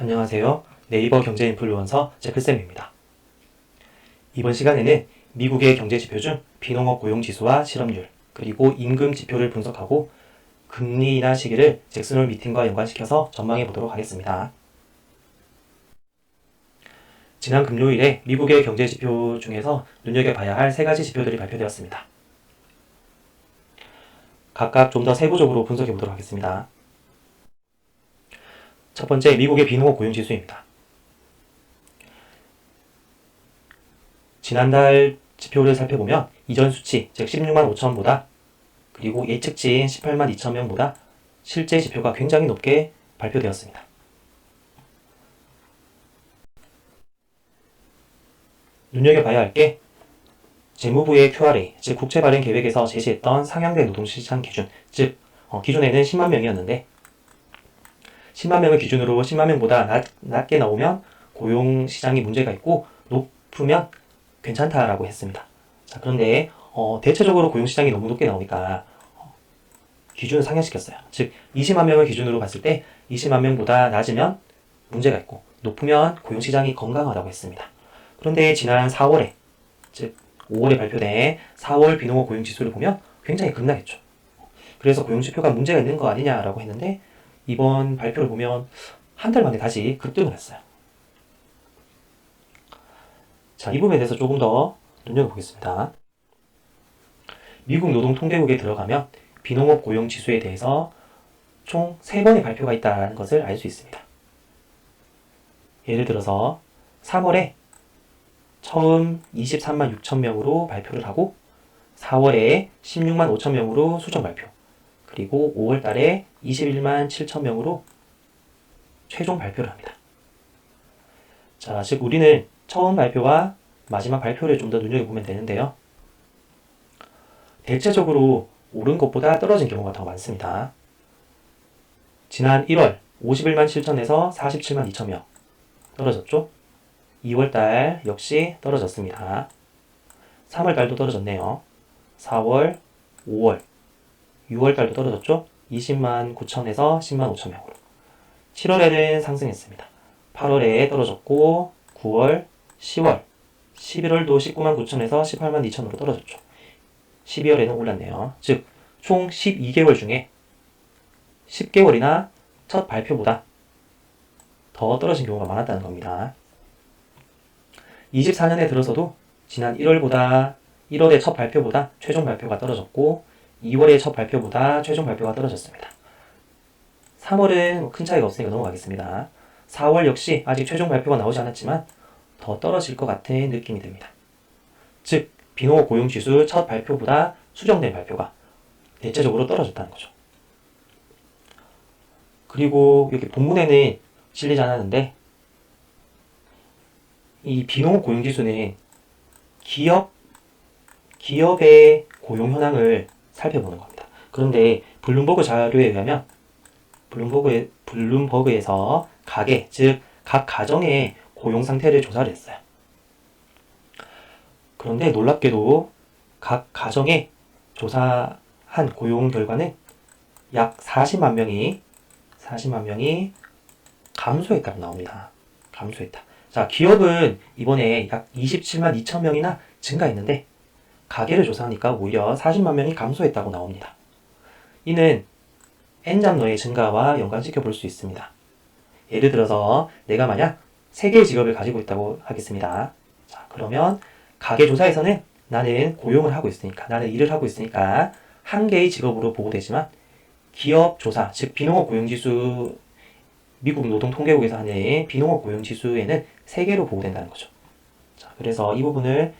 안녕하세요. 네이버 경제 인플루언서 제크쌤입니다. 이번 시간에는 미국의 경제 지표 중 비농업 고용 지수와 실업률, 그리고 임금 지표를 분석하고 금리 인하 시기를 잭슨홀 미팅과 연관시켜서 전망해 보도록 하겠습니다. 지난 금요일에 미국의 경제 지표 중에서 눈여겨봐야 할 세 가지 지표들이 발표되었습니다. 각각 좀 더 세부적으로 분석해 보도록 하겠습니다. 첫 번째, 미국의 비농업 고용 지수입니다. 지난달 지표를 살펴보면 이전 수치, 즉 16만 5천보다 그리고 예측치인 18만 2천 명보다 실제 지표가 굉장히 높게 발표되었습니다. 눈여겨봐야 할 게 재무부의 QRA, 즉 국채 발행 계획에서 제시했던 상향된 노동시장 기준, 즉 어, 기존에는 10만 명이었는데 10만 명을 기준으로 10만 명보다 낮, 낮게 나오면 고용 시장이 문제가 있고 높으면 괜찮다라고 했습니다. 자, 그런데 어, 대체적으로 고용 시장이 너무 높게 나오니까 어, 기준을 상향시켰어요. 즉 20만 명을 기준으로 봤을 때 20만 명보다 낮으면 문제가 있고 높으면 고용 시장이 건강하다고 했습니다. 그런데 지난 4월에 즉 5월에 발표된 4월 비농업 고용 지수를 보면 굉장히 급락했죠. 그래서 고용 지표가 문제가 있는 거 아니냐라고 했는데 이번 발표를 보면 한 달 만에 다시 급등을 했어요. 자, 이 부분에 대해서 조금 더 눈여겨보겠습니다. 미국 노동통계국에 들어가면 비농업 고용 지수에 대해서 총 3번의 발표가 있다는 것을 알 수 있습니다. 예를 들어서 3월에 처음 23만 6천 명으로 발표를 하고 4월에 16만 5천 명으로 수정 발표 그리고 5월 달에 21만 7천 명으로 최종 발표를 합니다. 자, 즉 우리는 처음 발표와 마지막 발표를 좀 더 눈여겨보면 되는데요. 대체적으로 오른 것보다 떨어진 경우가 더 많습니다. 지난 1월 51만 7천에서 47만 2천 명 떨어졌죠? 2월 달 역시 떨어졌습니다. 3월 달도 떨어졌네요. 4월, 5월, 6월 달도 떨어졌죠? 20만 9천에서 10만 5천 명으로. 7월에는 상승했습니다. 8월에 떨어졌고 9월, 10월, 11월도 19만 9천에서 18만 2천으로 떨어졌죠. 12월에는 올랐네요. 즉, 총 12개월 중에 10개월이나 첫 발표보다 더 떨어진 경우가 많았다는 겁니다. 24년에 들어서도 지난 1월보다 1월의 첫 발표보다 최종 발표가 떨어졌고 2월의 첫 발표보다 최종 발표가 떨어졌습니다. 3월은 큰 차이가 없으니까 넘어가겠습니다. 4월 역시 아직 최종 발표가 나오지 않았지만 더 떨어질 것 같은 느낌이 듭니다. 즉, 비농업 고용지수 첫 발표보다 수정된 발표가 대체적으로 떨어졌다는 거죠. 그리고 여기 본문에는 실리지 않았는데 이 비농업 고용지수는 기업 기업의 고용 현황을 살펴보는 겁니다. 그런데 블룸버그 자료에 의하면 블룸버그에, 블룸버그에서 가계, 즉 각 가정의 고용 상태를 조사를 했어요. 그런데 놀랍게도 각 가정에 조사한 고용 결과는 약 40만 명이 40만 명이 감소했다고 나옵니다. 감소했다. 자, 기업은 이번에 약 27만 2천 명이나 증가했는데 가계를 조사하니까 오히려 40만 명이 감소했다고 나옵니다. 이는 N잡노의 증가와 연관시켜 볼 수 있습니다. 예를 들어서 내가 만약 3개의 직업을 가지고 있다고 하겠습니다. 자, 그러면 가계 조사에서는 나는 고용을 하고 있으니까, 나는 일을 하고 있으니까 한 개의 직업으로 보고되지만 기업 조사, 즉 비농업 고용지수 미국 노동통계국에서 하는 비농업 고용지수에는 3개로 보고된다는 거죠. 자, 그래서 이 부분을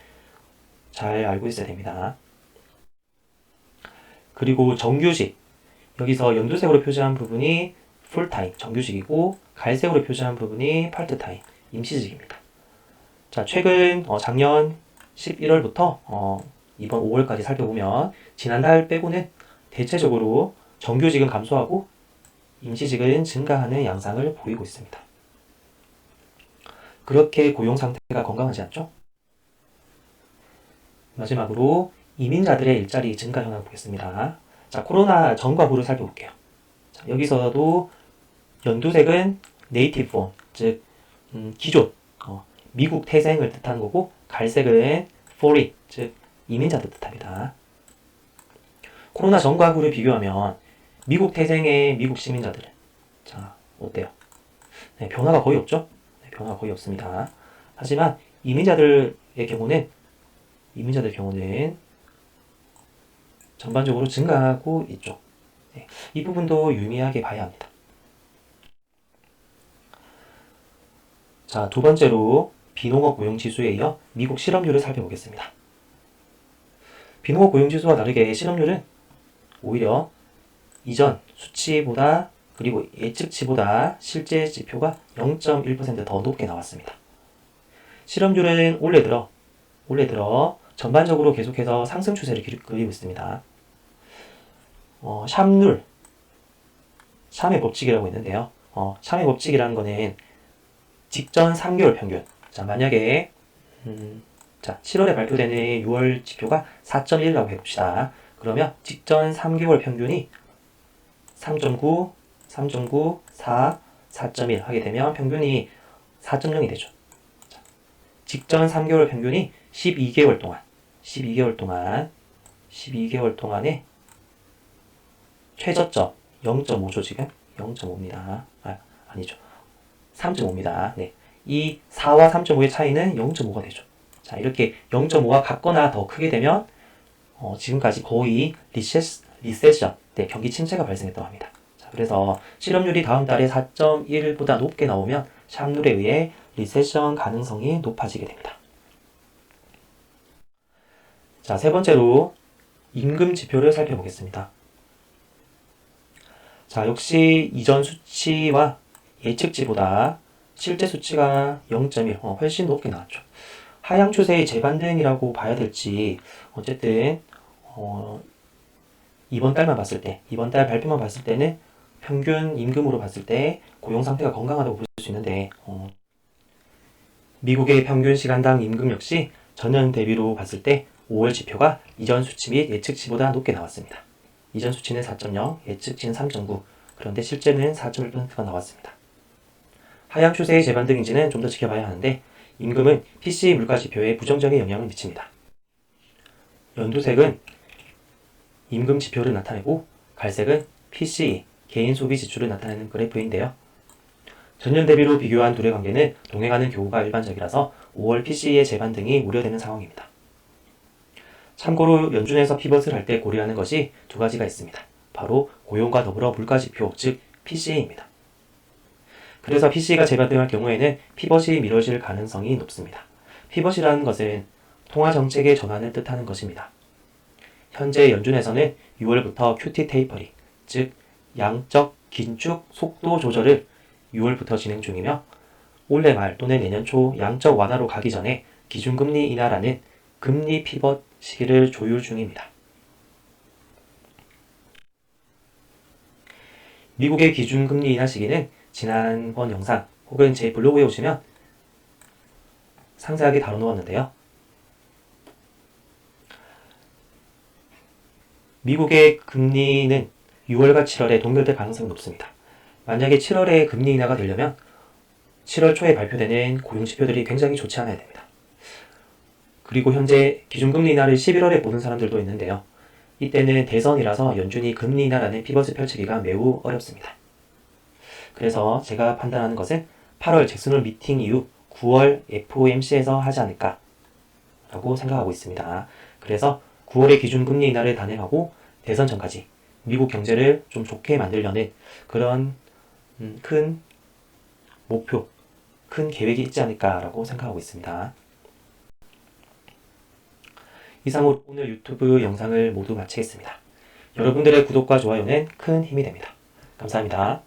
잘 알고 있어야 됩니다. 그리고 정규직. 여기서 연두색으로 표시한 부분이 풀타임, 정규직이고, 갈색으로 표시한 부분이 파트타임, 임시직입니다. 자, 최근, 어, 작년 11월부터, 어, 이번 5월까지 살펴보면, 지난달 빼고는 대체적으로 정규직은 감소하고, 임시직은 증가하는 양상을 보이고 있습니다. 그렇게 고용 상태가 건강하지 않죠? 마지막으로 이민자들의 일자리 증가 현황 보겠습니다. 자, 코로나 전과 후를 살펴볼게요. 자, 여기서도 연두색은 네이티브 본, 즉 음, 기존 어, 미국 태생을 뜻하는 거고 갈색은 foreign 즉 이민자들 뜻합니다. 코로나 전과 후를 비교하면 미국 태생의 미국 시민자들은 자 어때요? 네, 변화가 거의 없죠? 네, 변화가 거의 없습니다. 하지만 이민자들의 경우는 이민자들 경우는 전반적으로 증가하고 있죠. 네, 이 부분도 유의하게 봐야 합니다. 자, 두 번째로 비농업 고용 지수에 이어 미국 실업률을 살펴보겠습니다. 비농업 고용 지수와 다르게 실업률은 오히려 이전 수치보다 그리고 예측치보다 실제 지표가 0.1%더 높게 나왔습니다. 실업률은 올해 들어 올해 들어 전반적으로 계속해서 상승 추세를 기- 그리고 있습니다. 어, 샴룰, 샴의 법칙이라고 있는데요. 어, 샴의 법칙이라는 거는 직전 3개월 평균. 자, 만약에 음, 자, 7월에 발표되는 6월 지표가 4.1이라고 해봅시다. 그러면 직전 3개월 평균이 3.9, 3.9, 4, 4.1 하게 되면 평균이 4.0이 되죠. 자, 직전 3개월 평균이 12개월 동안, 12개월 동안, 12개월 동안에 최저점 0.5죠 지금 0.5입니다. 아 아니죠 3.5입니다. 네, 이 4와 3.5의 차이는 0.5가 되죠. 자 이렇게 0.5가 같거나 더 크게 되면 어, 지금까지 거의 리세스, 리세션, 네, 경기 침체가 발생했다고 합니다. 자, 그래서 실업률이 다음 달에 4.1보다 높게 나오면 샴룰에 의해 리세션 가능성이 높아지게 됩니다. 자, 세 번째로 임금 지표를 살펴보겠습니다. 자, 역시 이전 수치와 예측치보다 실제 수치가 0.1, 어, 훨씬 높게 나왔죠. 하향 추세의 재반등이라고 봐야 될지, 어쨌든, 어, 이번 달만 봤을 때, 이번 달 발표만 봤을 때는 평균 임금으로 봤을 때 고용 상태가 건강하다고 볼 수 있는데, 어, 미국의 평균 시간당 임금 역시 전년 대비로 봤을 때 5월 지표가 이전 수치 및 예측치보다 높게 나왔습니다. 이전 수치는 4.0, 예측치는 3.9, 그런데 실제는 4.1%가 나왔습니다. 하향 추세의 재반등인지는 좀 더 지켜봐야 하는데 임금은 PC 물가 지표에 부정적인 영향을 미칩니다. 연두색은 임금 지표를 나타내고 갈색은 PC 개인 소비 지출을 나타내는 그래프인데요. 전년 대비로 비교한 둘의 관계는 동행하는 경우가 일반적이라서 5월 PC의 재반 등이 우려되는 상황입니다. 참고로 연준에서 피벗을 할 때 고려하는 것이 두 가지가 있습니다. 바로 고용과 더불어 물가 지표, 즉 PC입니다. 그래서 PC가 재반등할 경우에는 피벗이 미뤄질 가능성이 높습니다. 피벗이라는 것은 통화 정책의 전환을 뜻하는 것입니다. 현재 연준에서는 6월부터 QT 테이퍼링, 즉 양적 긴축 속도 조절을 6월부터 진행 중이며 올해 말 또는 내년 초 양적 완화로 가기 전에 기준금리 인하라는 금리 피벗 시기를 조율 중입니다. 미국의 기준금리 인하 시기는 지난번 영상 혹은 제 블로그에 오시면 상세하게 다뤄놓았는데요. 미국의 금리는 6월과 7월에 동결될 가능성이 높습니다. 만약에 7월에 금리 인하가 되려면 7월 초에 발표되는 고용 지표들이 굉장히 좋지 않아야 됩니다. 그리고 현재 기준금리 인하를 11월에 보는 사람들도 있는데요. 이때는 대선이라서 연준이 금리 인하라는 피벗을 펼치기가 매우 어렵습니다. 그래서 제가 판단하는 것은 8월 잭슨홀 미팅 이후 9월 FOMC에서 하지 않을까 라고 생각하고 있습니다. 그래서 9월에 기준금리 인하를 단행하고 대선 전까지 미국 경제를 좀 좋게 만들려는 그런 음, 큰 목표, 큰 계획이 있지 않을까라고 생각하고 있습니다. 이상으로 오늘 유튜브 영상을 모두 마치겠습니다. 여러분들의 구독과 좋아요는 큰 힘이 됩니다. 감사합니다.